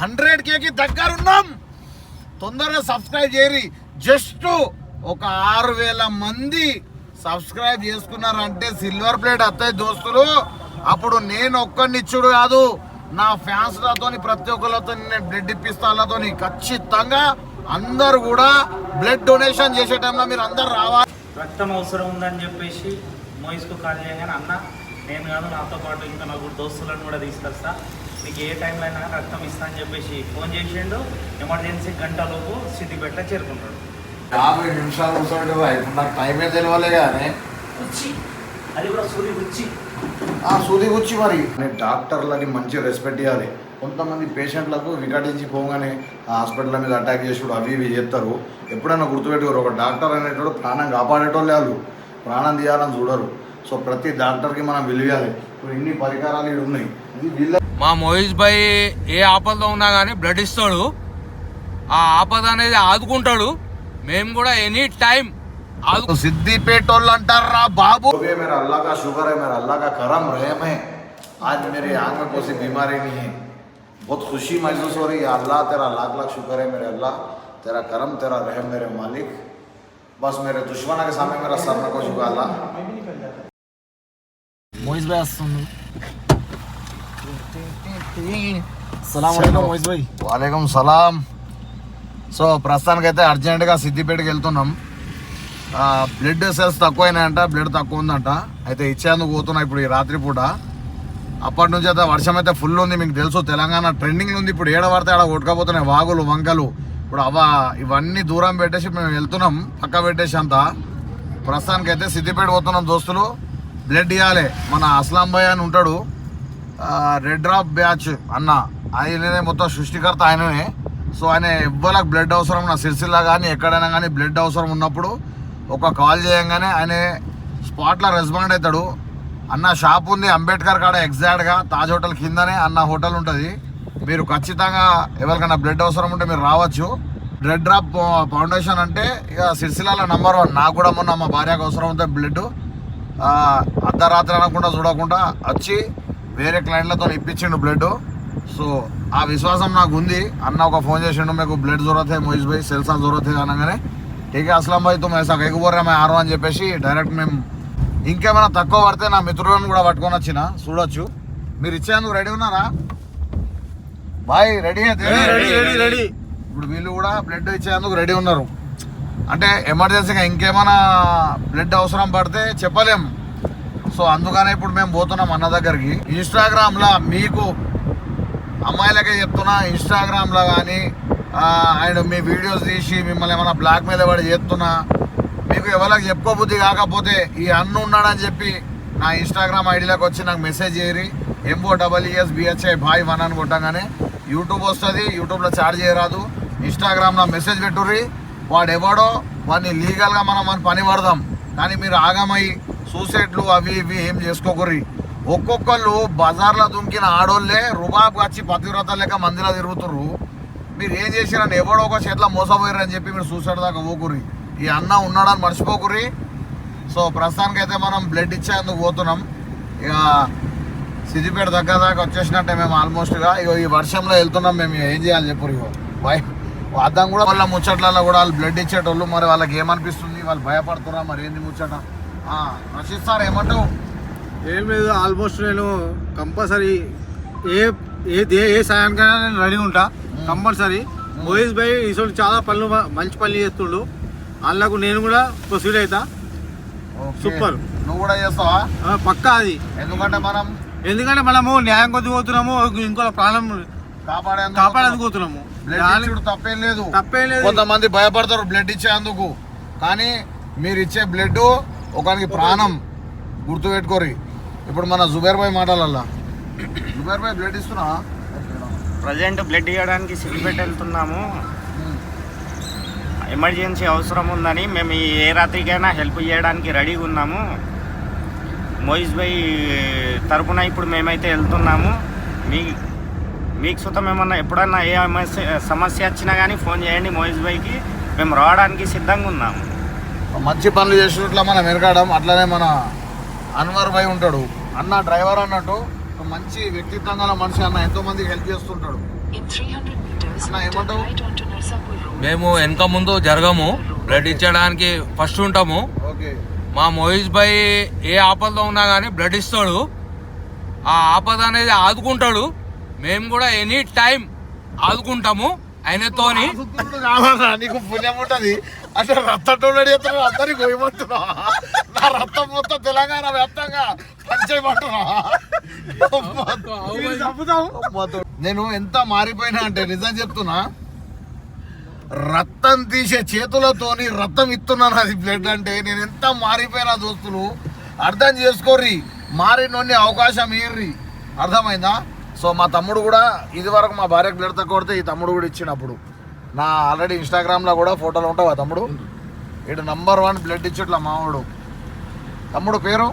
Hundred కేకి దగ్గర ఉన్నాం తొందరగా సబ్స్క్రైబ్ చేయరి జస్ట్ ఒక ఆరు వేల మంది సబ్స్క్రైబ్ చేసుకున్నారంటే సిల్వర్ ప్లేట్ వస్తాయి దోస్తులు. అప్పుడు నేను ఒక్కడిని ఇచ్చుడు కాదు. నా ఫ్యాన్స్లతో ప్రతి ఒక్కరితో నేను బ్లడ్ ఇప్పిస్తాలతో ఖచ్చితంగా అందరు కూడా బ్లడ్ డొనేషన్ చేసే టైంలో మీరు అందరు రావాలి. రక్తం అవసరం ఉందని చెప్పేసి మోయిస్కు కాల్ చేయగానే అన్న నేను కాదు నాతో పాటు ఇంకా నలుగురు దోస్తులను కూడా తీసుకొస్తా మీకు ఏ టైంలో అయినా కానీ రక్తం ఇస్తా అని చెప్పేసి ఫోన్ చేసిండు. ఎమర్జెన్సీ గంటలోపు సిద్దిపేట చేరుకుంటాడు. యాభై నిమిషాలు కూర్చోండి నాకు టైమే తెలియలే కానీ. వచ్చి అది కూడా సూర్య వచ్చి ఆ సూది గుచ్చి మరి. డాక్టర్లని మంచి రెస్పెక్ట్ ఇవ్వాలి కొంతమంది పేషెంట్లకు వికటించి పోగానే ఆ హాస్పిటల్ మీద అటాక్ చేసుడు అవి ఇవి చేస్తారు. ఎప్పుడైనా గుర్తుపెట్టుకోరు ఒక డాక్టర్ అనేటోడు ప్రాణం కాపాడేటోళ్ళు వాళ్ళు. ప్రాణం తీయాలని చూడరు సో ప్రతి డాక్టర్కి మనం విలువాలి ఇప్పుడు ఇన్ని పరికరాలు ఇవి ఉన్నాయి ఇది వీళ్ళ మా మోహిష్ భాయ్ ఏ ఆపదలో ఉన్నా కానీ బ్లడ్ ఇస్తాడు ఆ ఆపద అనేది ఆదుకుంటాడు మేము కూడా ఎనీ టైం ఆదు सिद्दीपेट अंटारा बाबू जो भी है मेरा अल्लाह का शुक्र है मेरा अल्लाह का करम रहम है आज मेरे आंख में कोई सी बीमारी नहीं है बहुत खुशी महसूस हो रही है अल्लाह तेरा लाख लाख शुक्र है मेरे अल्लाह तेरा करम तेरा रहम मेरे मालिक बस मेरे दुश्मन के सामने मेरा सर न को झुका अल्लाह మోయిస్ భాయ్ వస్తుంది మోయిస్ భాయ్ వాలేకం సలాం సో ప్రస్తుతానికైతే అర్జెంటుగా సిద్దిపేటకి వెళ్తున్నాం ఆ, బ్లడ్ సెల్స్ తక్కువైనాయంట బ్లడ్ తక్కువ ఉందంట అయితే ఇచ్చేందుకు పోతున్నా ఇప్పుడు ఈ రాత్రి పూట అప్పటి నుంచి అయితే వర్షం అయితే ఫుల్ ఉంది మీకు తెలుసు తెలంగాణ ట్రెండింగ్ ఉంది ఇప్పుడు ఏడ పడితే ఆడ కొట్టుకపోతున్నాయి వాగులు వంకలు ఇప్పుడు అవ ఇవన్నీ దూరం పెట్టేసి మేము వెళ్తున్నాం. పక్క పెట్టేసి అంతా. ప్రస్తుతానికి అయితే సిద్దిపేట పోతున్నాం దోస్తులు. బ్లడ్ ఇవ్వాలి మన అస్లాం భయ్ అని ఉంటాడు. రెడ్ డ్రాప్ బ్యాచ్ అన్న. ఆయననే మొత్తం సృష్టికర్త ఆయననే. సో ఆయన ఎవ్వరికి బ్లడ్ అవసరం నా సిరిసిల్లా కానీ ఎక్కడైనా కానీ బ్లడ్ అవసరం ఉన్నప్పుడు ఒక కాల్ చేయంగానే ఆయన స్పాట్లో రెస్పాండ్ అవుతాడు. అన్న షాప్ ఉంది అంబేద్కర్ కాడ ఎగ్జాక్ట్గా తాజ్ హోటల్ కిందనే అన్న హోటల్ ఉంటుంది. మీరు ఖచ్చితంగా ఎవరికైనా బ్లడ్ అవసరం ఉంటే మీరు రావచ్చు. బ్లడ్ డ్రాప్ ఫౌండేషన్ అంటే ఇక సిరిసిల్లాలో నంబర్ వన్ నాకు కూడా మొన్న మా భార్యకు అవసరం ఉంటే బ్లడ్ అర్ధరాత్రి అనకుండా చూడకుండా వచ్చి వేరే క్లయింట్లతో ఇప్పించిండు బ్లడ్ సో ఆ విశ్వాసం నాకు ఉంది. అన్న ఒక ఫోన్ చేసిండు మీకు బ్లడ్ జరూరత్ హై మోహిష్ భాయ్ సెల్సా జరూరత్ హై అనగానే టీకే అస్లాం భాయ్ తుమ్ ఐసా ఎగుబోర్రా మే ఆరు అని చెప్పేసి డైరెక్ట్ మేము ఇంకేమైనా తక్కువ పడితే నా మిత్రులను కూడా పట్టుకొని వచ్చిన. చూడొచ్చు. మీరు ఇచ్చేందుకు రెడీ ఉన్నారా? బాయ్ రెడీ? అయితే రెడీ రెడీ రెడీ. ఇప్పుడు వీళ్ళు కూడా బ్లడ్ ఇచ్చేందుకు రెడీ ఉన్నారు. అంటే ఎమర్జెన్సీగా ఇంకేమైనా బ్లడ్ అవసరం పడితే చెప్పలేం. సో అందుకనే ఇప్పుడు మేము పోతున్నాం అన్న దగ్గరికి. ఇన్స్టాగ్రామ్లో మీకు అమ్మాయిలకే చెప్తున్నా ఇన్స్టాగ్రామ్లో కానీ అండ్ మీ వీడియోస్ తీసి మిమ్మల్ని ఏమైనా బ్లాక్ మీద పడి చేస్తున్నా మీకు ఎవరికి చెప్పుకోబుద్ధి కాకపోతే ఈ అన్న ఉన్నాడని చెప్పి నా ఇన్స్టాగ్రామ్ ఐడిలోకి వచ్చి నాకు message చేయరి. M O double E S B H I bye one అని కొట్టగానే యూట్యూబ్ వస్తుంది యూట్యూబ్లో చార్జ్ చేయరాదు. ఇన్స్టాగ్రామ్లో మెసేజ్ పెట్టుర్రి. వాడు ఎవడో వాడిని లీగల్గా మనం మన పని పడదాం. కానీ మీరు ఆగమై సూసైడ్లు అవి ఇవి ఏం చేసుకోకుర్రి. ఒక్కొక్కళ్ళు బజార్లో దుంకిన ఆడోళ్ళే రుబాబు వచ్చి పతివ్రత లెక్క మందిలో తిరుగుతుర్రు. మీరు ఏం చేసిరని ఎవడో ఒక చేతిలో మోసపోయారు అని చెప్పి మీరు సూసైడ్ దాకా పోకుర్రి. ఈ అన్న ఉన్నాడని మర్చిపోకుర్రి. సో ప్రస్తుతానికి అయితే మనం బ్లడ్ ఇచ్చేందుకు పోతున్నాం. ఇక సిద్దిపేట దగ్గర దాకా వచ్చేసినట్టే మేము ఆల్మోస్ట్గా ఇక ఈ వర్షంలో వెళ్తున్నాం మేము ఏం చేయాలి చెప్పు ఇగో. బాయ్ అర్థం కూడా వాళ్ళ ముచ్చట్లలో కూడా వాళ్ళు బ్లడ్ ఇచ్చేటోళ్ళు మరి వాళ్ళకి ఏమనిపిస్తుంది? వాళ్ళు భయపడుతురా మరి ఏంది ముచ్చట? రషీద్ సార్ ఏమంటావు? ఏం లేదు ఆల్మోస్ట్ నేను కంపల్సరీ ఏ ఏ ఏ ఏ సాయానికైనా నేను రెడీ ఉంటా. కంపల్సరీ. మోహిష్ భాయ్ ఇసోడు చాలా పనులు మంచి పనులు చేస్తుండు. అందులోకి నేను కూడా ప్రొసీడ్ అవుతా. సూపర్. నువ్వు కూడా చేస్తావా? పక్కా అది. ఎందుకంటే మనం ఎందుకంటే మనము న్యాయం కొద్ది పోతున్నాము ఇంకో ప్రాణం కాపాడేందుకు పోతున్నాము. తప్పేం లేదు. తప్పేం లేదు. కొంతమంది భయపడతారు బ్లడ్ ఇచ్చేందుకు. కానీ మీరు ఇచ్చే బ్లడ్ ఒకరికి ప్రాణం గుర్తు పెట్టుకోరి ఇప్పుడు మన జుబేర్ భాయ్ మాటలల్లా. జుబేర్ భాయ్ బ్లడ్ ఇస్తున్నా? ప్రజెంట్ బ్లడ్ ఇవ్వడానికి సిద్దిపేట వెళ్తున్నాము. ఎమర్జెన్సీ అవసరం ఉందని మేము ఈ ఏ రాత్రికైనా హెల్ప్ చేయడానికి రెడీగా ఉన్నాము. మోయిస్ భాయ్ తరపున ఇప్పుడు మేమైతే వెళ్తున్నాము. మీ మీకు సుతం ఏమన్నా ఎప్పుడన్నా ఏ సమస్య వచ్చినా కానీ ఫోన్ చేయండి మోయిస్ భాయ్కి మేము రావడానికి సిద్ధంగా ఉన్నాము. మంచి పనులు చేసినట్ల మనం వెనకాడం అట్లనే మన అన్వర్ భాయ్ ఉంటాడు. అన్న డ్రైవర్ అన్నట్టు ఒక మంచి వ్యక్తిత్వం గల మనిషి అన్న ఎంతో మందికి హెల్ప్ చేస్తుంటాడు. In 300 meters, అన్న, turn ఏమంటావు? right onto Narsapur Road. మేము వెనక ముందు జరగము. బ్లడ్ ఇచ్చడానికి ఫస్ట్ ఉంటాము. ఓకే. మా మోహిష్ భాయ్ ఏ ఆపదలో ఉన్నా కానీ బ్లడ్ ఇస్తాడు. ఆ ఆపద అనేది ఆదుకుంటాడు. మేము కూడా ఎనీ టైం ఆదుకుంటాము ఆయనతోని. నీకు పుణ్యం ఉంటది. అంటే రత్తటోళ్ళు చేస్తాడు అందరికి పోయమంటున్నా నా రక్తం మొత్తం తెలంగాణ వ్యాప్తంగా నేను ఎంత మారిపోయినా అంటే నిజం చెప్తున్నా రక్తం తీసే చేతులతోని రక్తం ఇస్తున్నాను అది బ్లడ్ అంటే నేను ఎంత మారిపోయినా దోస్తులు అర్థం చేసుకోర్రి. మారినోని అవకాశం ఇర్రి అర్థమైందా? సో మా తమ్ముడు కూడా ఇది వరకు మా భార్యకు బ్లడ్ తక్కువ కొడితే ఈ తమ్ముడు కూడా ఇచ్చినప్పుడు. నా ఆల్రెడీ ఇన్స్టాగ్రామ్లో కూడా ఫోటోలు ఉంటావా తమ్ముడు? ఇటు నంబర్ వన్ బ్లడ్ ఇచ్చట్లా మావాడు. తమ్ముడు పేరు?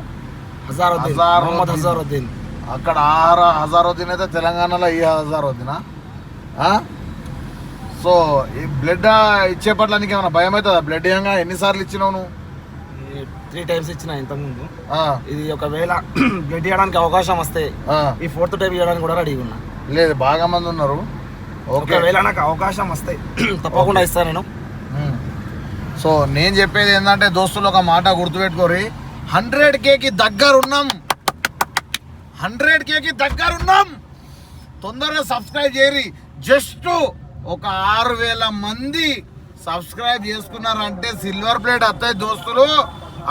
హజారుద్దీన్. అక్కడ ఆర హజారుద్దీన్ అయితే తెలంగాణలో ఈ హజారుద్దీనా? సో ఈ బ్లడ్ ఇచ్చే పట్ల నీకు ఏమైనా భయం అవుతుందా బ్లడ్ ఇవ్వగా ఎన్నిసార్లు ఇచ్చినావు నువ్వు? త్రీ టైమ్స్ ఇచ్చిన ఇంతకుముందు. ఇది ఒకవేళ బ్లడ్ ఇవ్వడానికి అవకాశం వస్తే. ఈ ఫోర్త్ టైం ఇవ్వడానికి కూడా రెడీగా ఉన్నా. లేదు బాగా మంది ఉన్నారు. ఒకవేళ నాకు అవకాశం వస్తే తప్పకుండా ఇస్తాను నేను. సో నేను చెప్పేది ఏంటంటే దోస్తులు ఒక మాట గుర్తుపెట్టుకోరి. హండ్రెడ్ కేకి దగ్గర ఉన్నాం హండ్రెడ్ కేకి దగ్గర ఉన్నాం తొందరగా సబ్స్క్రైబ్ చేయరి జస్ట్ ఒక ఆరు వేల మంది సబ్స్క్రైబ్ చేసుకున్నారంటే సిల్వర్ ప్లేట్ వస్తాయి దోస్తులు.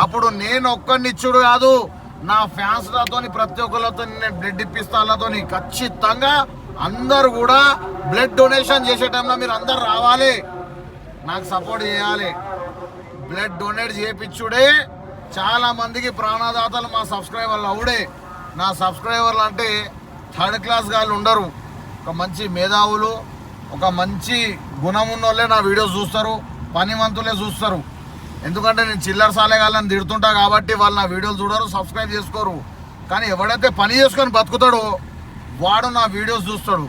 అప్పుడు నేను ఒక్కడిని ఇచ్చుడు కాదు. నా ఫ్యాన్స్లతో ప్రతి ఒక్కరితో నేను బ్లడ్ ఇప్పిస్తా ఖచ్చితంగా అందరు కూడా బ్లడ్ డొనేషన్ చేసే టైంలో మీరు అందరు రావాలి. నాకు సపోర్ట్ చేయాలి. బ్లడ్ డొనేట్ చేయించుడే. చాలా మందికి ప్రాణదాతలు మా సబ్స్క్రైబర్లు అవుడే. నా సబ్స్క్రైబర్లు అంటే థర్డ్ క్లాస్ గాళ్ళు ఉండరు. ఒక మంచి మేధావులు ఒక మంచి గుణం ఉన్నోళ్ళే నా వీడియోస్ చూస్తారు పనిమంతులే చూస్తారు. ఎందుకంటే నేను చిల్లర సాలేగాళ్ళని తిడుతుంటా కాబట్టి వాళ్ళు నా వీడియోలు చూడరు సబ్స్క్రైబ్ చేసుకోరు. కానీ ఎవడైతే పని చేసుకొని బతుకుతాడో వాడు నా వీడియోస్ చూస్తాడు.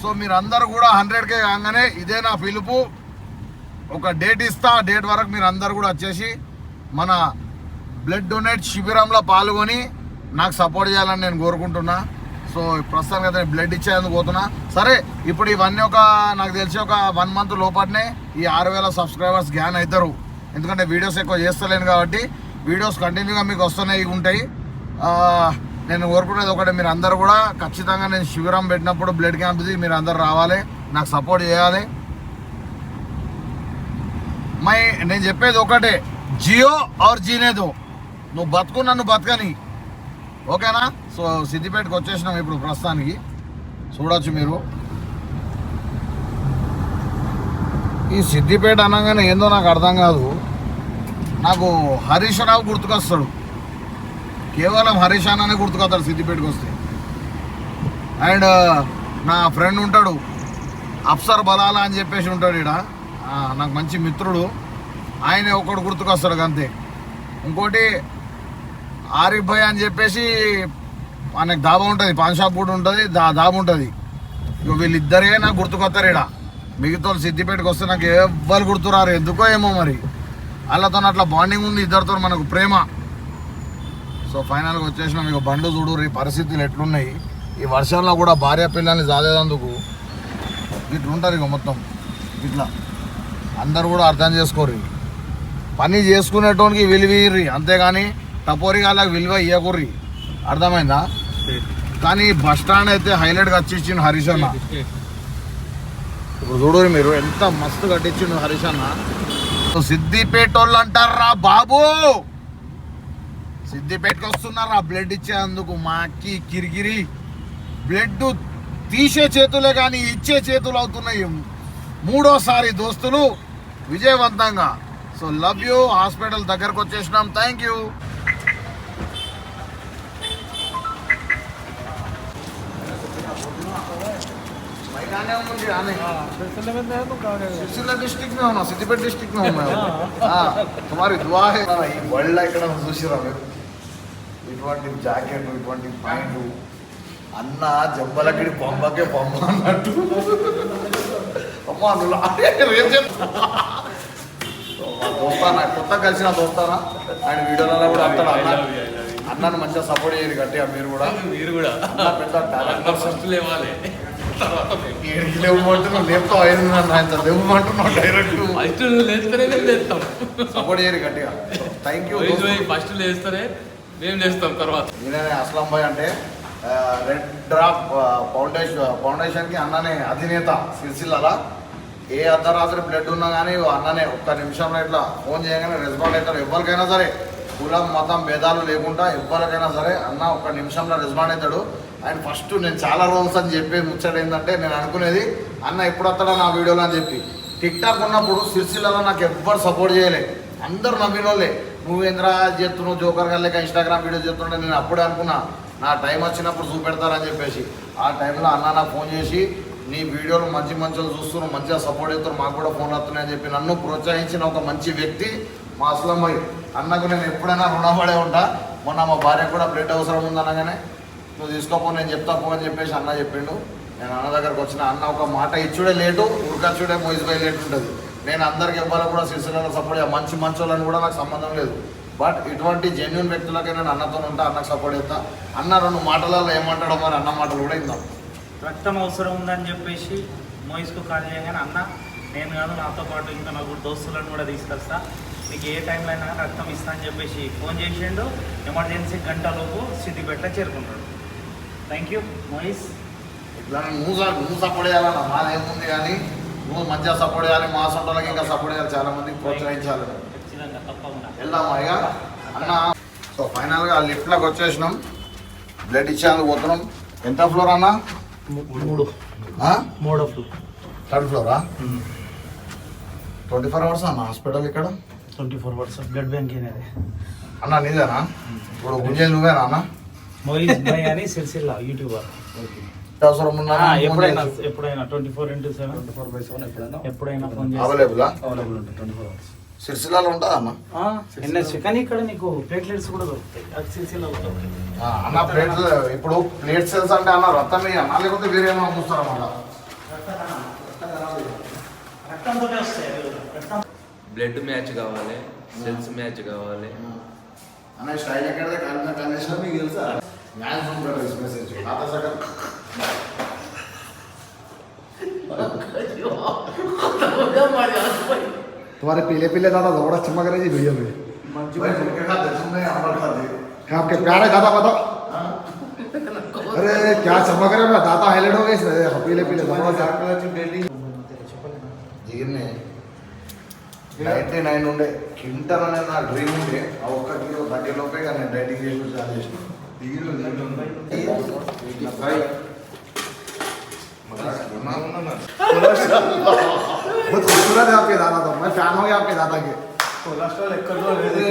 సో మీరందరూ కూడా హండ్రెడ్కే కాగానే ఇదే నా పిలుపు. ఒక డేట్ ఇస్తా ఆ డేట్ వరకు మీరు అందరు కూడా వచ్చేసి మన బ్లడ్ డొనేట్ శిబిరంలో పాల్గొని నాకు సపోర్ట్ చేయాలని నేను కోరుకుంటున్నా. సో ప్రస్తుతానికి అయితే బ్లడ్ ఇచ్చేందుకు పోతున్నా. సరే ఇప్పుడు ఇవన్నీ ఒక నాకు తెలిసి ఒక వన్ మంత్ లోపలనే ఈ ఆరు వేల సబ్స్క్రైబర్స్ గ్యాన్ అవుతారు ఎందుకంటే వీడియోస్ ఎక్కువ చేస్తలేను కాబట్టి వీడియోస్ కంటిన్యూగా మీకు వస్తున్నాయి ఉంటాయి. నేను కోరుకునేది ఒకటే మీరు అందరు కూడా ఖచ్చితంగా నేను శిబిరం పెట్టినప్పుడు బ్లడ్ క్యాంప్ది మీరు అందరు రావాలి. నాకు సపోర్ట్ చేయాలి. మై నేను చెప్పేది ఒకటే జియో ఆర్ జీనేదో. నువ్వు బతుకు నన్ను బతకని. ఓకేనా? సో సిద్దిపేటకు వచ్చేసినాం ఇప్పుడు ప్రస్తుతానికి. చూడొచ్చు మీరు. ఈ సిద్దిపేట అనగానే ఏందో నాకు అర్థం కాదు. నాకు హరీష్ రావు గుర్తుకొస్తాడు. కేవలం హరీష్ అన్ననే గుర్తుకొస్తాడు సిద్దిపేటకు వస్తే. అండ్ నా ఫ్రెండ్ ఉంటాడు. అప్సర్ బలాల అని చెప్పేసి ఉంటాడు ఈడ. నాకు మంచి మిత్రుడు. ఆయన ఒకడు గుర్తుకొస్తాడు అంతే. ఇంకోటి ఆరిఫ్ భయ్ అని చెప్పేసి ఆయనకు దాబా ఉంటుంది పాన్ షాప్ కూడా ఉంటుంది దా దాబా ఉంటుంది. ఇక వీళ్ళిద్దరే నాకు గుర్తుకొస్తారు ఈడ. మిగతా వాళ్ళు సిద్దిపేటకు వస్తే నాకు ఎవ్వరు గుర్తురారు ఎందుకో ఏమో మరి. వాళ్ళతో అట్లా బాండింగ్ ఉంది ఇద్దరితో మనకు ప్రేమ. సో ఫైనల్గా వచ్చేసినాం ఇక బండు చూడు ఈ పరిస్థితులు ఎట్లున్నాయి. ఈ వర్షంలో కూడా భార్య పిల్లల్ని సాదేదందుకు ఇట్లుంటారు ఇక మొత్తం. ఇట్లా. అందరు కూడా అర్థం చేసుకోరు. పని చేసుకునేటోనికి విలువ అంతేగాని టపోరి విలువ ఇయ్యకుర్రి. అర్థమైందా? కానీ బస్ స్టాండ్ అయితే హైలైట్గా వచ్చి హరీష్ అన్న. ఇప్పుడు చూడరు మీరు ఎంత మస్తు కట్టించిండు హరీష్ అన్న. సో సిద్దిపేట వాళ్ళు అంటారా బాబు! సిద్దిపేటకి వస్తున్నారా? బ్లడ్ ఇచ్చేందుకు మాకి కిరికిరి. బ్లడ్ తీసే చేతులే కానీ ఇచ్చే చేతులు అవుతున్నాయి. మూడోసారి దోస్తులు విజయవంతంగా. సో లవ్ యూ హాస్పిటల్ దగ్గరకు వచ్చేసినాం. Thank you. सिलसिला डिस्ट्रिक्ट में होना सिद्दीपेट डिस्ट्रिक्ट में हूँ मैं हाँ तुम्हारी दुआ है ఈ వరల్డ్ ఇక్కడ చూసిరా మీరు ఇటువంటి జాకెట్ ఇటువంటి ప్యాంటు అన్న జంబలకిడి బొమ్మకే బొమ్మ అన్నట్టు అమ్మా నువ్వు అదే రేపు చెప్తా సో మా దోస్తానా కొత్త కలిసిన దోస్తానా ఆయన వీడియోలలో కూడా అంటాడు అన్న అన్నను మంచిగా సపోర్ట్ చేయాలి గట్టిగా మీరు కూడా మీరు కూడా అన్న పెద్ద టాలెంట్ ఫస్ట్ లేవాలి తర్వాత మేము. ఏడికి లేవమంటున్నావు అయింది నన్ను ఆయన లేవమంటున్నావు డైరెక్ట్ ఫస్ట్ లేస్తేనే మేము లేస్తాం. సపోర్ట్ చేయరు గట్టిగా. థ్యాంక్ యూ ఫస్ట్ లేస్తేనే మేము లేస్తాం తర్వాత. ఈయననే అస్లాం భాయ్ అంటే రెడ్ డ్రాప్ ఫౌండేషన్ ఫౌండేషన్కి అన్ననే అధినేత సిరిసిల్లలా. ఏ అర్ధరాత్రి బ్లడ్ ఉన్నా కానీ అన్ననే ఒక్క నిమిషంలో ఇట్లా ఫోన్ చేయగానే రెస్పాండ్ అవుతారు. ఎవరికైనా సరే కులం మతం భేదాలు లేకుండా ఎవరికైనా సరే అన్న ఒక్క నిమిషంలో రెస్పాండ్ అవుతాడు. అండ్ ఫస్ట్ నేను చాలా రోజులు అని చెప్పే ముచ్చట ఏంటంటే నేను అనుకునేది అన్న ఎప్పుడు వస్తాడో నా వీడియోలో? అని చెప్పి. టిక్టాక్ ఉన్నప్పుడు సిరిసిల్లలో నాకు ఎవ్వరు సపోర్ట్ చేయలే. అందరు నమ్మిన వాళ్ళే నువ్వేంద్రా చేస్తున్నావు? జోకర్ గారు లేక ఇన్స్టాగ్రామ్ వీడియో చేస్తుంటే నేను అప్పుడే అనుకున్నా నా టైం వచ్చినప్పుడు చూపెడతారని చెప్పేసి. ఆ టైంలో అన్న నాకు ఫోన్ చేసి నీ వీడియోలు మంచి మంచిగా చూస్తున్నావు మంచిగా సపోర్ట్ చేస్తారు మాకు కూడా ఫోన్ వస్తున్నాయని చెప్పి నన్ను ప్రోత్సహించిన ఒక మంచి వ్యక్తి మా అస్లం అన్నకు నేను ఎప్పుడైనా రుణపడే ఉంటా. మొన్న మా భార్య కూడా బ్లడ్ అవసరం ఉందనగానే నువ్వు తీసుకోపో నేను చెప్తా పో అని చెప్పేసి అన్న చెప్పిండు. నేను అన్న దగ్గరకు వచ్చిన అన్న ఒక మాట ఇచ్చుడే లేటు ఉరకచ్చుడే మోయిస్బై లేటు ఉంటుంది. నేను అందరికి ఇవ్వాలి కూడా సిరిసిల్లలో సపోర్ట్ మంచి మంచి వాళ్ళని కూడా నాకు సంబంధం లేదు. బట్ ఇటువంటి జెన్యున్ వ్యక్తులకే నేను అన్నతో ఉంటా అన్నకు సపోర్ట్ చేస్తా. అన్న రెండు మాటలలో ఏమంటాడో మరి అన్న మాటలు కూడా ఇందాం రక్తం అవసరం ఉందని చెప్పేసి మోయిస్కు కాల్ చేయగానే అన్న నేను కాదు నాతో పాటు ఇంకా నలుగురు దోస్తులను కూడా తీసుకొస్తా. నీకు ఏ టైంలో అయినా రక్తం ఇస్తా అని చెప్పేసి ఫోన్ చేసిండు. ఎమర్జెన్సీ గంటలోపు సిద్దిపేట చేరుకుంటాడు. థ్యాంక్ యూ మోయిస్ ఇట్లా నువ్వు నువ్వు సపోర్ట్ చేయాలన్న మాదేముంది కానీ నువ్వు మంచిగా సపోర్ట్ చేయాలి మా సొంటలకి ఇంకా సపోర్ట్ చేయాలి చాలా మందికి ప్రోత్సహించాలి. వెళ్దామా ఇక? అన్న సో ఫైనల్గా లిఫ్ట్లోకి వచ్చేసినాం. బ్లడ్ ఇచ్చేందుకు పోతున్నాం. ఎంత ఫ్లోర్ అన్న? మూడు. ఆ? మూడో ఫ్లో థర్డ్ ఫ్లోరా ట్వంటీ ఫోర్ అవర్స్ అన్న హాస్పిటల్ ఇక్కడ? Twenty four hours blood bank అనేది అన్న నీదేనా? ఇప్పుడు గుంజేది నువ్వేనా అన్న? మోయిస్ భాయ్ అని సిరిసిల్ల యూట్యూబర్ ఎప్పుడైనా ఎప్పుడైనా twenty four into seven. Twenty four by seven ఎప్పుడైనా? ఎప్పుడైనా ఫోన్ చేసి అవైలబుల్? అవైలబుల్ ఉంటుంది ట్వంటీ ఫోర్ అవర్స్. సిరిసిల్లాలో ఉంటుందా అన్న ఎన్ఎస్ కానీ ఇక్కడ నీకు ప్లేట్లెట్స్ కూడా దొరుకుతాయి. అది సిరిసిల్ల దొరుకుతాయి. ఆ, అన్న ప్లేట్స్ ఇప్పుడు ప్లేట్ సెల్స్ అంటే అన్న రక్తం అన్న? లేకపోతే వేరే ఏమైనా చూస్తారా మళ్ళా? బ్లడ్ మ్యాచ్ కావాలి సెల్స్ మ్యాచ్ కావాలి. ಅಣ್ಣ ಇಷ್ಟ ಐನೇ ಕಡೆ ಕಾಲಿನ ಕಾಲೇಶ್ವರ ಕೆಲಸ ಮ್ಯಾಚ್ ಬಂದ್ಬಿಡ ಇಷ್ಟು ಮೆಸೇಜ್ ಆತ ಸಕಲ್ तुम्हारे पीले पीले दादा दौड़ा चमक रहे जी वीडियो में आपके प्यारे दादा बताओ अरे क्या चमक रहे दादा हाईलाइट हो गए इसमें पीले पीले दादा నైన్టీ నైన్ ఉండే కింటన్ అనే నా డ్రీమ్ ఉండే ఆ ఒక్క కిలో థర్టీ లోపే కానీ నేను డైటింగ్ చేసి స్టార్ట్ చేసిన बहुत खूबसूरत है आपके दादा तो मैं फैन हो गया आपके दादा के కొలెస్ట్రాల్ ఎక్కడో లేదు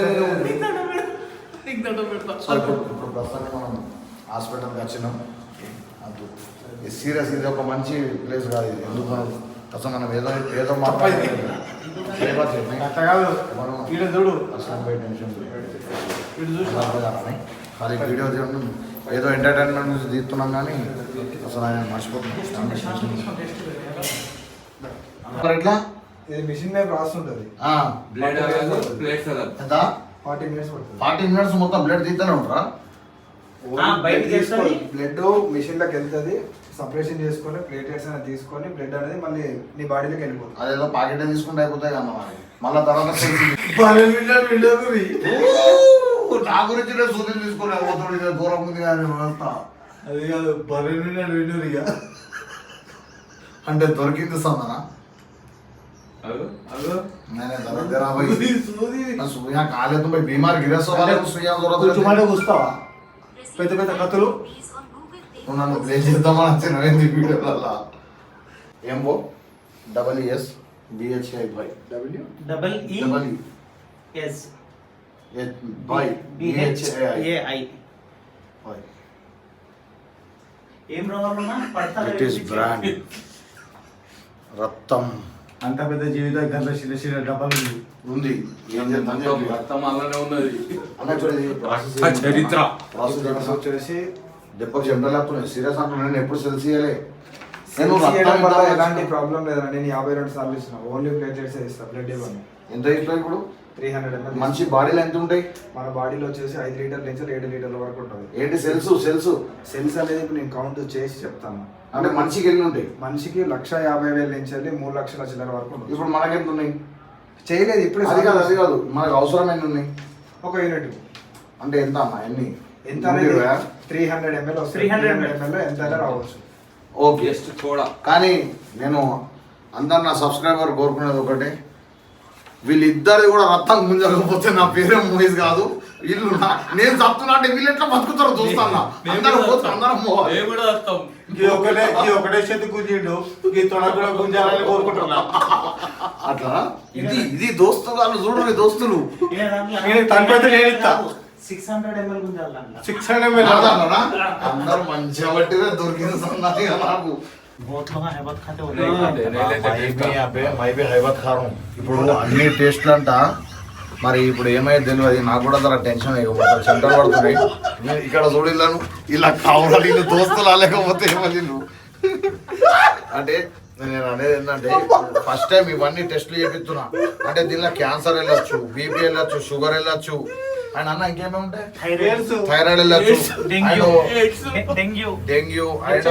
సో ఇప్పుడు ఇప్పుడు ప్రస్తుతానికి మనం హాస్పిటల్కి వచ్చినాం అది ఇది సీరియస్ ఇది ఒక మంచి ప్లేస్ కాదు ఇది ఎందుకు మనం అసలు మనం ఏదో ఏదో మాట్లాడలేదు సేవ చేయండి అట్లా కాదు చూడు. ఇటు చూసి అది వీడియో ఏదో ఎంటర్టైన్మెంట్ నుంచి తీస్తున్నాం కానీ అసలు ఆయన మర్చిపోతున్నాం ఎట్లా? ఇది మిషన్ మీద రాస్తుంటది. బ్లడ్ ప్లేట్స్ ఎంత? ఫార్టీ మినిట్స్ పడుతుంది. ఫార్టీ మినిట్స్ మొత్తం బ్లడ్ తీస్తూనే ఉంటారా? బ్లడ్ మిషన్లోకి వెళ్తుంది సపరేషన్ చేసుకొని ప్లేటెట్స్ అనేది తీసుకొని బ్లడ్ అనేది మళ్ళీ నీ బాడీలోకి వెళ్ళిపోతుంది. అదేదో పాకెట్ తీసుకుంటే అయిపోతాయి కదా మళ్ళీ తర్వాత నా. గురించి నేను సూచన తీసుకొని వెళ్ళిపోతున్నాడు దూరం ఉంది కానీ వ్యవస్థ అది కాదు బలెన్ విండూరు ఇక అంటే దొరికింది సందనా? సూర్య కాలేదు బీమార్ గిరేసో పెద్ద పెద్ద కత్తులు तो नన్ను ప్లే చేద్దామని వచ్చిన ఏంది వీడియో వల్ల ఏం బో double S B H I by W double E double S by B H I A I ఏం రావాలన్నా పడతా ఇట్ ఈస్ బ్రాండ్ రక్తం అంత పెద్ద జీవితం గంట చిన్న చిన్న డబ్బాలు ఉంది. చరిత్ర. ప్రాసెస్ వచ్చేసి దెబ్బకు జనరల్ అవుతున్నాయి సీరియస్ అంటున్నాను. నేను ఎప్పుడు సెల్స్ చేయలే నేను ఎలాంటి ప్రాబ్లం లేదండి నేను యాభై రెండు సార్లు ఇస్తున్నా. ఓన్లీ ప్లేటెట్స్ ఇస్తా బ్లడ్ ఇవ్వను. ఎంత ఇస్తా ఇప్పుడు? త్రీ హండ్రెడ్ ఎంఎల్ మనిషి బాడీలో ఎంత ఉంటాయి? మన బాడీలో వచ్చేసి ఐదు లీటర్ నుంచి ఏడు లీటర్ల వరకు ఉంటుంది. ఏంటి సెల్స్? సెల్స్? సెల్స్ అనేది ఇప్పుడు నేను కౌంట్ చేసి చెప్తాను. అంటే మనిషికి ఎన్ని ఉంటాయి? మనిషికి లక్ష యాభై వేల నుంచి వెళ్ళి మూడు లక్షల చిల్లర వరకు ఉంటుంది. ఇప్పుడు మనకెంత ఉన్నాయి? చేయలేదు ఇప్పుడు అది కాదు అది కాదు మనకు అవసరం ఎన్ని ఉన్నాయి ఒక యూనిట్. అంటే ఎంత అమ్మా ఎన్ని? ఎంత? త్రీ హండ్రెడ్ ఎంఎల్ వస్తుంది. త్రీ 300 హండ్రెడ్ ఎంఎల్ ఎంత అయినా రావచ్చు. ఓకే జస్ట్ కూడా. కానీ నేను అందరు నా సబ్స్క్రైబర్ కోరుకునేది ఒకటే. వీళ్ళిద్దరిది కూడా రక్తం గుంజకపోతే నా పేరే మూవీస్ కాదు. వీళ్ళు నా- నేను చెప్తున్నా అంటే వీళ్ళు ఎట్లా బతుకుతారో చూస్తాను అందరూ పోతే అందరం పోవాలి. ఈ ఒకటే ఈ ఒకటే చేతి గుంజిండు. ఈ తొడ కూడా గుంజాలని కోరుకుంటున్నా. అట్లా? ఇది ఇది దోస్తు వాళ్ళు చూడు నీ దోస్తులు. నేను తనకైతే నేను ఇస్తా. సిక్స్ హండ్రెడ్ ఎంఎల్ గుంజాలన్న సిక్స్ హండ్రెడ్ కాదన్నారా? అందరూ మంచిగా బట్టివే దొరికింది సన్నది నాకు. ఇప్పుడు అన్ని టేస్ట్లు అంట మరి ఇప్పుడు ఏమైంది తెలియదు నాకు కూడా చాలా టెన్షన్ మొత్తం సెంటర్ పడుతుంది నేను ఇక్కడ చూడిల్లను ఇలా కావాలి వీళ్ళు దోస్తులు లేకపోతే ఏమో అంటే నేను అనేది ఏంటంటే ఫస్ట్ టైం ఇవన్నీ టెస్ట్లు చేపిస్తున్నా. అంటే దీనిలో క్యాన్సర్ వెళ్ళొచ్చు బీపీ వెళ్ళొచ్చు షుగర్ వెళ్ళొచ్చు. అండ్ అన్న ఇంకేమేమి ఉంటాయి? థైరాయిడ్ వెళ్ళొచ్చు. Dengue and dengue dengue and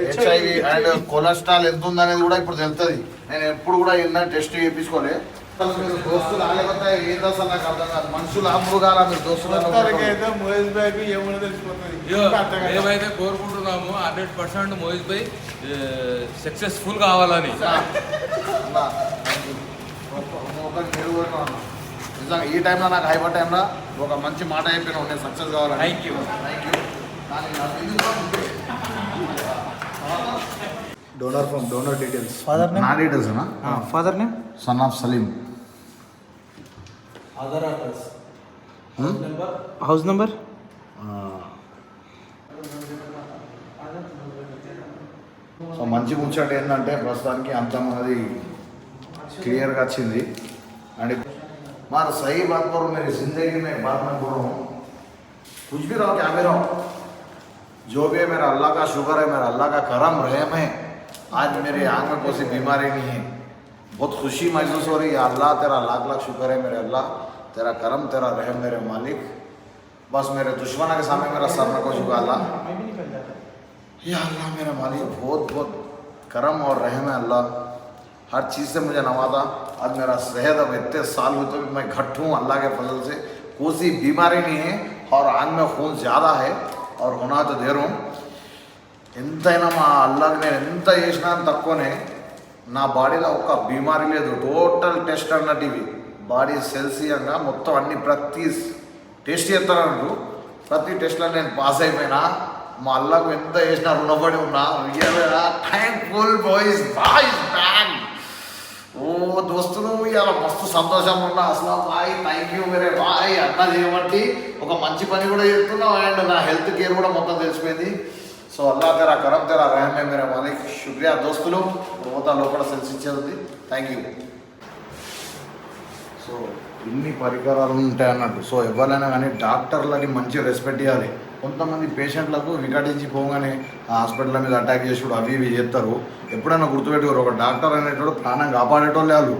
HIV and cholesterol ఎంత ఉందనేది కూడా ఇప్పుడు తెలుస్తుంది. నేను ఎప్పుడు కూడా ఎన్న టెస్ట్ చేయించుకోలే అసలు మీరు దోస్తులు లేకపోతే ఏంది అసలు నాకు అర్థం కాదు. మనుషులు అమ్ముగాల మీరు దోస్తులు తెలిసిపోతుంది? ఇగో, మేమైతే కోరుకుంటున్నాము hundred percent Mohit bhai successful కావాలని. నిజంగా ఈ టైంలో నాకు హైబర్ టైంలో ఒక మంచి మాట చెప్పిన నేను సక్సెస్ కావాలని. Thank you. Thank you. Donor form donor details. Father నా డీటెయిల్స్ అన్నా father name? Son of Salim. House number so మంచి ముచ్చట ఏంటంటే ప్రస్తుతానికి అంత మనది క్లియర్గా వచ్చింది అండ్ मार सही बात करो मेरी जिंदगी में बात मैं बोल रहा हूँ कुछ भी रहो क्या भी रहो जो भी है मेरा अल्लाह का शुक्र है मेरा अल्लाह का करम रहम है आज मेरे आँख में कोई सी बीमारी नहीं है बहुत खुशी महसूस हो रही है अल्लाह तेरा लाख लाख शुक्र है मेरे अल्लाह तेरा करम तेरा रहम मेरे मालिक बस मेरे दुश्मन के सामने मेरा सर न को झुका अल्लाह या अल्लाह मेरा मालिक बहुत बहुत करम और रहम है अल्लाह हर चीज़ से मुझे नवाजा आज मेरा सेहत अब इतने साल हुए तो भी मैं घट हूँ अल्लाह के फजल से कोई सी बीमारी नहीं है और आंख में खून ज़्यादा है और होना तो दे रहा हूँ ఎంతైనా మా అల్లాకి నేను ఎంత చేసినా తక్కువనే నా బాడీలో ఒక్క బీమారీ లేదు. టోటల్ టెస్ట్ అన్నట్టు ఇవి. బాడీ సెల్సియంగా మొత్తం అన్ని ప్రతి టెస్ట్ చేస్తానంటూ ప్రతి టెస్ట్లో నేను పాస్ అయిపోయినా మా అల్లకు ఎంత చేసినా రుణపడి ఉన్నా థ్యాంక్ఫుల్ బాయ్స్ బాయ్స్ బ్యాంక్ ఓ దోస్తులు ఇలా మస్తు సంతోషం ఉన్నా. అసలు బాయ్ థ్యాంక్ యూ వేరే బాయ్ అన్న చేయబట్టి ఒక మంచి పని కూడా చేస్తున్నావు అండ్ నా హెల్త్ కేర్ కూడా మొత్తం తెలిసిపోయింది. సో అల్లా తెరా కరం తెరా రహమే మేరే మాలిక్ శుక్రియా దోస్తులు. పోతా లోపల సెన్సిచ్చేది ఇచ్చేది. థ్యాంక్ యూ సో ఇన్ని పరికరాలు ఉంటాయి అన్నట్టు. సో ఎవరైనా కానీ డాక్టర్లని మంచి రెస్పెక్ట్ ఇవ్వాలి. కొంతమంది పేషెంట్లకు వికటించి పోగానే ఆ హాస్పిటల్ మీద అటాక్ చేసుడు అవి ఇవి చేస్తారు. ఎప్పుడైనా గుర్తుపెట్టుకోరు ఒక డాక్టర్ అనేటోడు ప్రాణం కాపాడేటోళ్ళు వాళ్ళు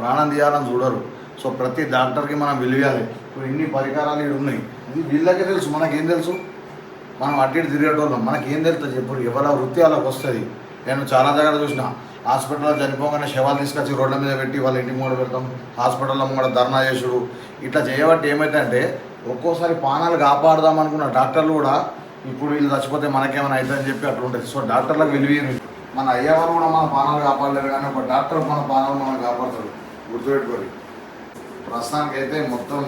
ప్రాణం తీయాలని చూడరు. సో ప్రతి డాక్టర్కి మనం విలువాలి ఇప్పుడు ఇన్ని పరికరాలు ఇవి ఉన్నాయి ఇది వీళ్ళకే తెలుసు మనకేం తెలుసు? మనం అటు ఇటు తిరిగేటోళ్ళం. మనకి ఏం తెలుస్తుంది చెప్పు ఎవరి వృత్తి వాళ్ళకి వస్తుంది. నేను చాలా దగ్గర చూసిన. హాస్పిటల్లో చనిపోగానే శవాలు తీసుకొచ్చి రోడ్ల మీద పెట్టి వాళ్ళ ఇంటికి మూడ పెడతాం. హాస్పిటల్లో కూడా ధర్నా చేసుడు. ఇట్లా చేయబట్టి ఏమైందంటే ఒక్కోసారి పానాలు కాపాడదాం అనుకున్న డాక్టర్లు కూడా ఇప్పుడు వీళ్ళు చచ్చిపోతే మనకేమైనా అవుతుందని చెప్పి అట్లా ఉంటుంది. సో డాక్టర్లకు విలువ మన అయ్యేవారు కూడా మన పానాలు కాపాడలేరు కానీ ఒక డాక్టర్ మన పానాలు మనం కాపాడతారు గుర్తుపెట్టుకోరు ప్రస్తుతానికి అయితే మొత్తం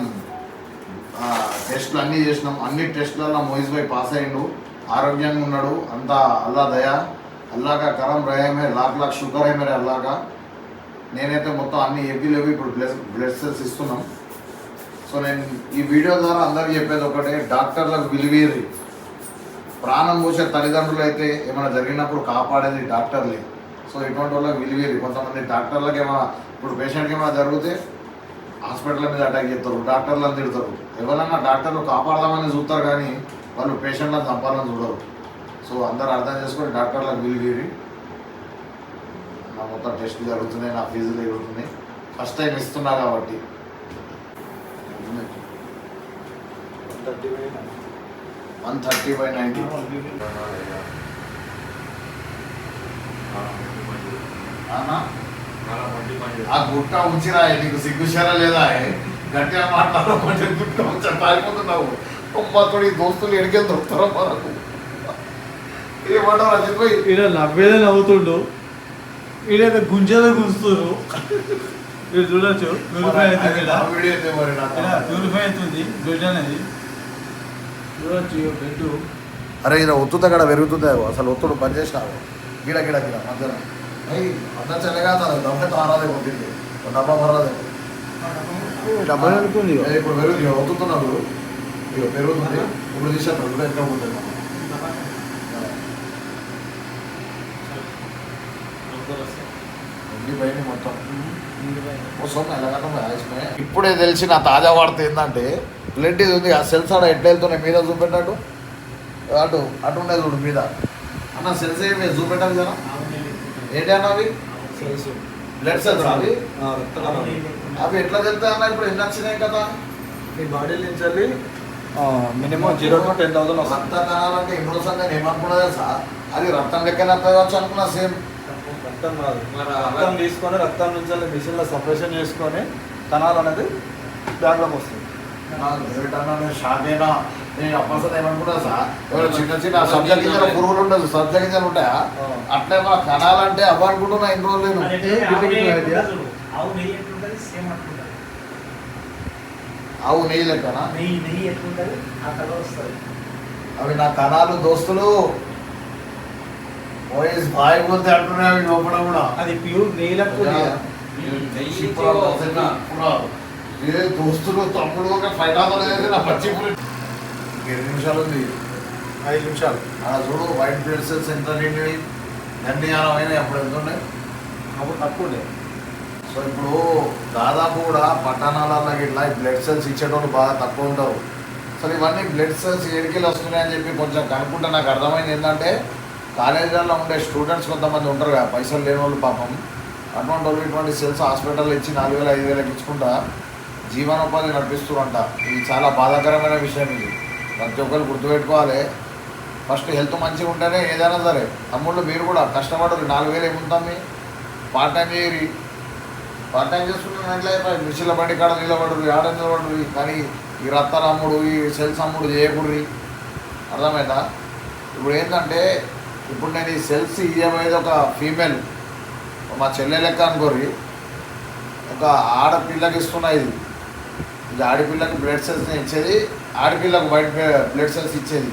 టెస్ట్లు అన్నీ చేసినాం. అన్ని టెస్ట్లలో మోయిజ్ భాయ్ పాస్ అయ్యిండు ఆరోగ్యంగా ఉన్నాడు. అంతా అల్లా దయా. అల్లాగా కరం రయమే లాక్ లాక్ షుగర్ హే అల్లాక. అల్లాగా నేనైతే మొత్తం అన్ని ఏపీ ఇప్పుడు బ్లెస్ బ్లడ్ సెల్స్ ఇస్తున్నాం. సో నేను ఈ వీడియో ద్వారా అందరికీ చెప్పేది ఒకటే డాక్టర్లకు విలువేది. ప్రాణం పోసే తల్లిదండ్రులు అయితే ఏమైనా జరిగినప్పుడు కాపాడేది డాక్టర్లే. సో ఇటువంటి వాళ్ళకి విలువేది. కొంతమంది డాక్టర్లకు ఏమైనా ఇప్పుడు పేషెంట్కి ఏమైనా జరిగితే హాస్పిటల్ మీద అటాక్ చేస్తారు డాక్టర్లను తిడతారు. ఎవరన్నా డాక్టర్లు కాపాడదామని చూస్తారు కానీ వాళ్ళు పేషెంట్లను చంపాలని చూడరు. సో అందరూ అర్థం చేసుకొని డాక్టర్లకు విలువేరి నా మొత్తం టెస్టులు జరుగుతున్నాయి నా ఫీజులు జరుగుతున్నాయి ఫస్ట్ టైం ఇస్తున్నా కాబట్టి. వన్ థర్టీ బై నైన్టీ ఆ గుట్ట ఉంచిరా నీకు సిగ్గుశారా లేదా గట్టిగా మాట్లాడమంటే గుట్ట ఉంచా పారిపోతున్నావు. అమ్మతోడు ఈ దోస్తులు ఎడికెళ్ళి దొరుకుతారో మనకు. ఏమంటారు అజిత్ భాయ్ ఈడ నవ్వేదే నవ్వుతుండు. ఈడైతే గుంజేదే గుంజుతున్నారు మీరు చూడొచ్చు ప్యూరిఫై అవుతుంది. ప్యూరిఫై బ్లడ్ అనేది. చూడొచ్చు బెడ్ అరే ఈయన ఒత్తుత కూడా పెరుగుతుంది అసలు ఒత్తుడు పని చేసినావు గిడ గిడ అనుకుంది ఇప్పుడు పెరుగుతుంది ఇక ఇక పెరుగుతుంది ఇప్పుడు తీసాను ఇప్పుడు ఎక్కడ ఉంటుంది పైన మొత్తం? ఇప్పుడే తెలిసిన తాజా వార్త ఏంటంటే బ్లడ్ ఇది ఉంది. ఆ సెల్స్ ఆడ ఎట్లా వెళ్తున్నాయి మీద చూపెట్టాడు. అటు అటు ఉండేది చూడు మీద. అన్న సెల్స్ ఏమి చూపెట్టాలి కదా? ఏంటి అన్న అవి బ్లడ్ సెల్స్ అవి అవి ఎట్లా వెళ్తాయి అన్న ఇప్పుడు ఎన్ని వచ్చినాయి కదా మీ బాడీ నుంచి వెళ్ళి minimum zero to ten thousand రక్త కణాలంటే ఎన్ని రోజులు నేను ఏమనుకున్నా తెలుసా? అది రక్తం లెక్కన కావచ్చు అనుకున్నా సేమ్. రక్తం కాదు రక్తం తీసుకొని రక్తం నుంచి వెళ్ళి మిషన్లో సపరేషన్ చేసుకొని కణాలు అనేది బ్యాగ్లోకి వస్తుంది. షాక్ అయినా నేను అప్పసలు ఏమనుకున్నా సార్. ఎవరో చిన్న చిన్న సబ్జా గింజల పురుగులు ఉండదు సబ్జా గింజలు ఉంటాయా? అట్లే మా కణాలంటే అవ్వ అనుకుంటున్నా ఇన్ని రోజులు నేను? ఆవు నెయ్యి లెక్కనా? అవి నా కణాలు దోస్తులు. ఓఎస్ బాయ్ పోతే అంటున్నాయి అవి లోపల కూడా. అది ప్యూర్ ఏ దోస్తులు తమ్ముడు ఒక నా పచ్చి ఇరవై నిమిషాలు ఉంది. ఐదు నిమిషాలు. అలా చూడు వైట్ బ్లడ్ సెల్స్ ఎంత నిండి గండియానం అయినాయి అప్పుడు ఎంత ఉన్నాయి? అప్పుడు తక్కువ ఉండే. సో ఇప్పుడు దాదాపు కూడా పట్టణాలలో ఇట్లా బ్లడ్ సెల్స్ ఇచ్చేటోళ్ళు బాగా తక్కువ ఉంటారు. సో ఇవన్నీ బ్లడ్ సెల్స్ ఎడికెళ్ళి వస్తున్నాయని చెప్పి కొంచెం కనుక్కుంటే నాకు అర్థమైంది ఏంటంటే కాలేజీలలో ఉండే స్టూడెంట్స్ కొంతమంది ఉంటారు కదా పైసలు లేని వాళ్ళు పాపం. అటువంటి వాళ్ళు ఇటువంటి సెల్స్ హాస్పిటల్ ఇచ్చి నాలుగు వేల ఐదు వేలకు ఇచ్చుకుంటా జీవనోపాధి నడిపిస్తురంట ఇది చాలా బాధాకరమైన విషయం ఇది. ప్రతి ఒక్కరు గుర్తుపెట్టుకోవాలి. ఫస్ట్ హెల్త్ మంచిగా ఉంటేనే ఏదైనా సరే. తమ్ముళ్ళు మీరు కూడా కష్టపడరు. నాలుగు వేలు ఏముంటాం మీ పార్ట్ టైం చేయరు. పార్ట్ టైం చేసుకున్నట్లయితే మిషన్ల బండి కాడ నిలబడరు ఆడ నిలబడరు. కానీ ఈ రత్తాలు అమ్ముడు ఈ సెల్స్ అమ్ముడు చేయకూడరు అర్థమైందా? ఇప్పుడు ఏంటంటే ఇప్పుడు నేను ఈ సెల్స్ ఇయ్యబోయేది ఒక ఫీమేల్ మా చెల్లె లెక్క అనుకోరి ఒక ఆడపిల్లకి ఇస్తున్నా ఇది. ఇది ఆడపిల్లకి బ్లడ్ సెల్స్ ఇచ్చేది ఆడపిల్లకు వైట్ బ్లడ్ సెల్స్ ఇచ్చేది.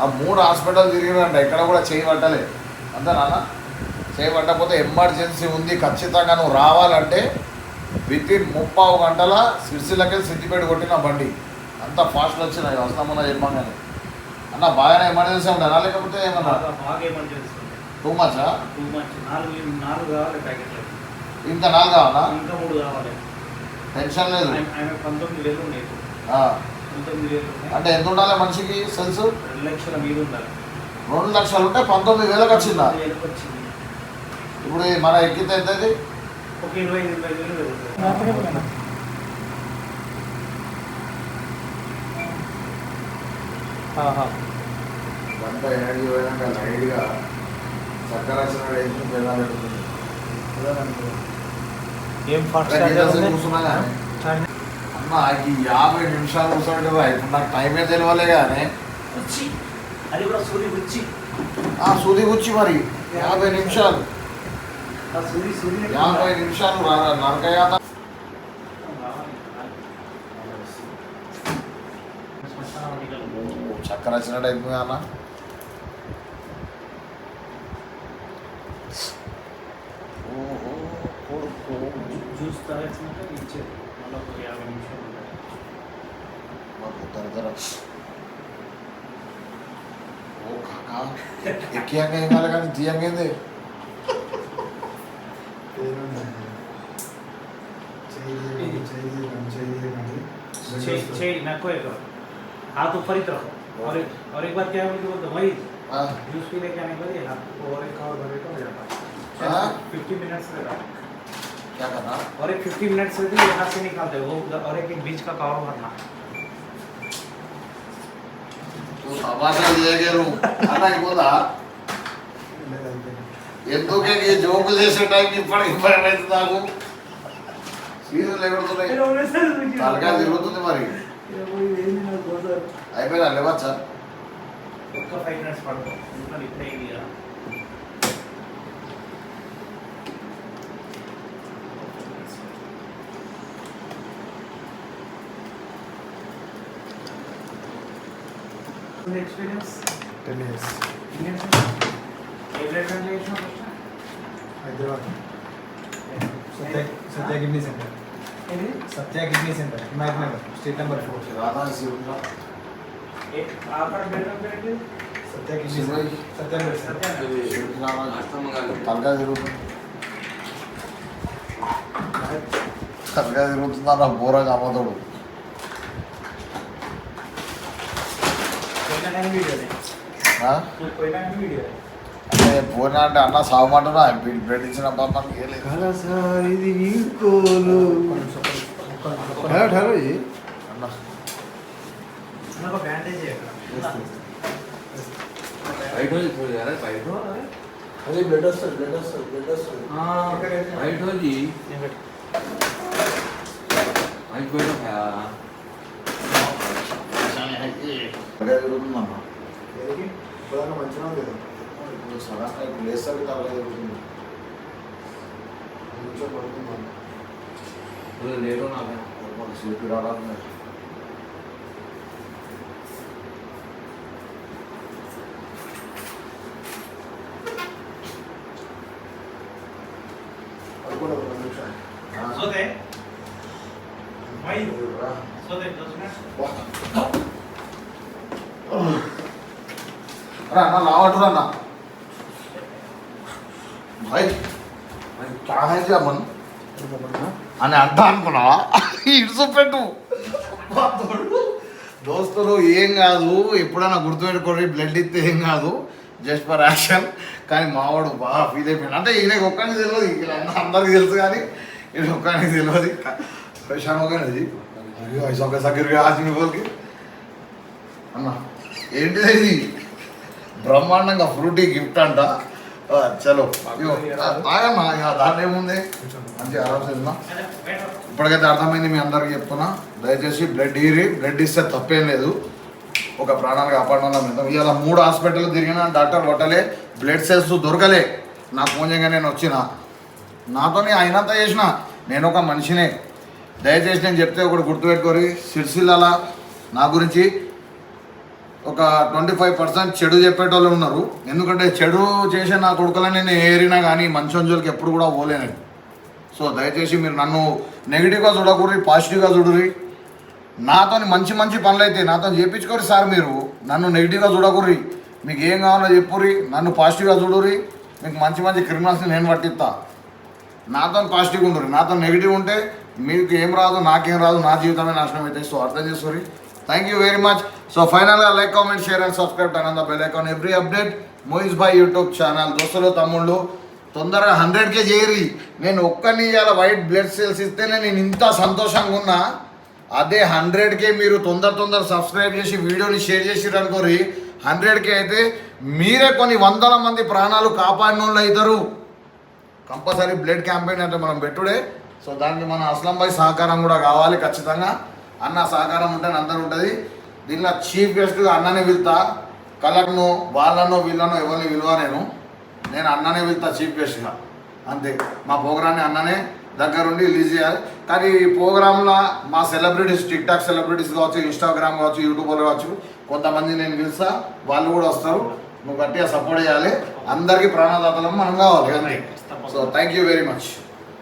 ఆ మూడు హాస్పిటల్ తిరిగినంట ఎక్కడ కూడా చేయి పట్టలే. అంతేనా? చేయి పట్టకపోతే ఎమర్జెన్సీ ఉంది ఖచ్చితంగా నువ్వు రావాలంటే విత్ ఇన్ ముప్పావు గంటల సిరిసిల్లకి సిద్దిపేట కొట్టిన బండి. అంత ఫాస్ట్ వచ్చినాయి వస్తామన్నా చెప్పగానే. అన్న బాగానే ఎమర్జెన్సీ ఉండదా లేకపోతే ఏమన్నా? టూ మచా ఇంకా నాలుగు కావాలా? ఇంకా మూడు కావాలి. టెన్షన్ లేదు అంటే ఎంత ఉండాలి మనిషికి సెల్స్ రెండు లక్షల మీద ఉండాలి రెండు లక్షలు ఉంటే పంతొమ్మిది వేలకు వచ్చిందా ఇప్పుడు మన ఎక్కితే ఎంత గంట ఎనర్జీ పోయినాక లైట్గా చక్కర వచ్చిన వేసుకుని పెడుతుంది ఏం ఫాస్ట్ అన్న ఈ యాభై నిమిషాలు కూర్చోండి ఇప్పుడు నాకు టైమే తెలియలే కానీ అది కూడా సూర్య రుచి ఆ సూది గుచ్చి మరి యాభై నిమిషాలు యాభై నిమిషాలు నరకయాత చక్కర వచ్చినట్టు అయిపోయింది అన్న జ్యూస్ తాగాల్సినాక ఇచ్చేది మళ్ళీ ఒక యాభై నిమిషాలు ఉండాలి. మాకు తరతర ఓ కాకా ఎక్కియంగా ఏం కాదు కానీ తీయంగా ఏంది छः छः नको एक हाथ ऊपर ही रखो और एक और एक बार क्या है उनको बोलते वही ఆ, जूस पीने के आने के बाद ये हाथ और एक और भरे तो हो जाता हाँ? है फिफ्टी मिनट्स लगा क्या करना और एक फिफ्टी मिनट्स से भी यहाँ से निकालते हैं वो और एक, एक बीच का कवर भरना तू సమాచారం చేయగలరు అలా అయిపోదా ఎందుకే ఈ జోకులు చేసే టైంకి ఇప్పటికి ఇబ్బంది అవుతుంది నాకు సీజన్ ఎగురుతున్నాయి తలకాయ తిరుగుతుంది మరి అయిపోయినా లేవచ్చా ఒక్క ఫైవ్ మినిట్స్ పడుతుంది ఎందుకంటే ఇప్పుడే కదా. Experience ten years Hyderabad Satya Satya kidney centre ఇది Satya kidney centre Himayat Nagar street number four ఏంటి? సత్య కిడ్నీ సత్య తిరుగుతుందా నా బోరగా అమ్మతోడు పోయినా కానీ వీడియోనే ఆ? పోయినా కానీ వీడియోనే అంటే పోయినా అంటే అన్న సాగమంటున్నా బ్లడ్ ఇచ్చిన పాప ఇది ఇది? అన్న. బయట బయట అదే. బ్లడ్ వస్తుంది బ్లడ్ వస్తుంది బ్లడ్ వస్తుంది. బయట అయిపోయినా దేనికి? ఇప్పటిదాకా మంచిగా కదా? ఇప్పుడు సడన్ ఇప్పుడు లేస్తారు తలకాయ తిరుగుతుంది కొంచెం పడుతుంది లేదు నాకు సీపీ రావడానికి పడుకోండి అని అంటా అనుకున్నా చూపెట్టు దోస్తులు ఏం కాదు. ఎప్పుడైనా గుర్తుపెట్టుకోండి బ్లడ్ ఇస్తే ఏం కాదు. జస్ట్ ఫర్ యాక్షన్ కానీ మావాడు బాగా ఫీల్ అయిపోయింది అంటే ఈయన ఒక్కడికి తెలియదు ఇలా అందరికి తెలుసు కానీ ఈయన ఒక్కడికి తెలియదు ప్రశాంత్ గారిది ఒక సగ్గరికి ఆశిన అన్న ఏంటిది బ్రహ్మాండంగా ఫ్రూటీ గిఫ్ట్ అంట. చలో. ఇగో, ఆ, ఇక దాంట్లో ఏముంది? మంచి ఆరామ్స్ ఇప్పటికైతే అర్థమైంది మీ అందరికి చెప్తున్నా. దయచేసి బ్లడ్ ఇరి బ్లడ్ ఇస్తే తప్పేం లేదు. ఒక ప్రాణాలు కాపాడడం వల్ల మిగతా ఇవాళ మూడు హాస్పిటల్ తిరిగినా డాక్టర్ కొట్టలే బ్లడ్ సెల్స్ దొరకలే. నాకు ఫోన్ చేయగా నేను వచ్చిన. నాతోనే అయినంత చేసిన. నేను ఒక మనిషినే. దయచేసి నేను చెప్తే ఒకటి గుర్తుపెట్టుకోరి సిరిసిల్ల నా గురించి ఒక ట్వంటీ ఫైవ్ పర్సెంట్ చెడు చెప్పేటోళ్ళు ఉన్నారు. ఎందుకంటే చెడు చేసే నా కొడుకులని నేను ఏరినా కానీ మంచి జోలికి ఎప్పుడు కూడా పోలేను సో దయచేసి మీరు నన్ను నెగిటివ్గా చూడకూడదు పాజిటివ్గా చూడరు నాతో మంచి మంచి పనులు అయితే నాతో చేయించుకోరు సార్ మీరు. నన్ను నెగిటివ్గా చూడకూర్రి. మీకు ఏం కావాలో చెప్పుర్రి. నన్ను పాజిటివ్గా చూడుర్రి. మీకు మంచి మంచి క్రిమినల్స్ని నేను పట్టిస్తా. నాతో పాజిటివ్గా ఉండరు నాతో నెగిటివ్ ఉంటే మీకు ఏం రాదు నాకేం రాదు నా జీవితమే నాశనం అవుతాయి. సో అర్థం చేసుకోరి thank you very much so ఫైనల్గా like comment share and subscribe అనంద bell icon every update మోయిస్ బై యూట్యూబ్ ఛానల్ దోస్తులు తమ్ముళ్ళు తొందరగా హండ్రెడ్కే చేరి. నేను ఒక్కని ఇవాళ వైట్ బ్లడ్ సెల్స్ ఇస్తేనే నేను ఇంత సంతోషంగా ఉన్నా. అదే హండ్రెడ్కే మీరు తొందర తొందర సబ్స్క్రైబ్ చేసి వీడియోని షేర్ చేసిర్రు అనుకోరి హండ్రెడ్కే అయితే మీరే కొన్ని వందల మంది ప్రాణాలు కాపాడిన వాళ్ళు అవుతారు కంపల్సరీ బ్లడ్ క్యాంపెయిన్ అంటే మనం పెట్టుడే. సో దానికి మన అస్లం భాయ్ సహకారం కూడా కావాలి ఖచ్చితంగా. అన్న సహకారం ఉంటే అందరూ ఉంటుంది. దీనిలో చీఫ్ గెస్ట్గా అన్ననే పిలుతా కలర్ను వాళ్ళను వీళ్ళను ఎవరిని విలువ నేను? నేను అన్ననే పిలుతా చీఫ్ గెస్ట్గా అంతే. మా ప్రోగ్రామ్ని అన్ననే దగ్గరుండి రిలీజ్ చేయాలి. కానీ ఈ ప్రోగ్రాంలో మా సెలబ్రిటీస్ టిక్ టాక్ సెలబ్రిటీస్ కావచ్చు ఇన్స్టాగ్రామ్ కావచ్చు యూట్యూబ్లో కావచ్చు కొంతమంది నేను పిలుస్తా. వాళ్ళు కూడా వస్తారు. నువ్వు గట్టిగా సపోర్ట్ చేయాలి. అందరికీ ప్రాణదాతలం మనం కావాలి. అంతే. So thank you very much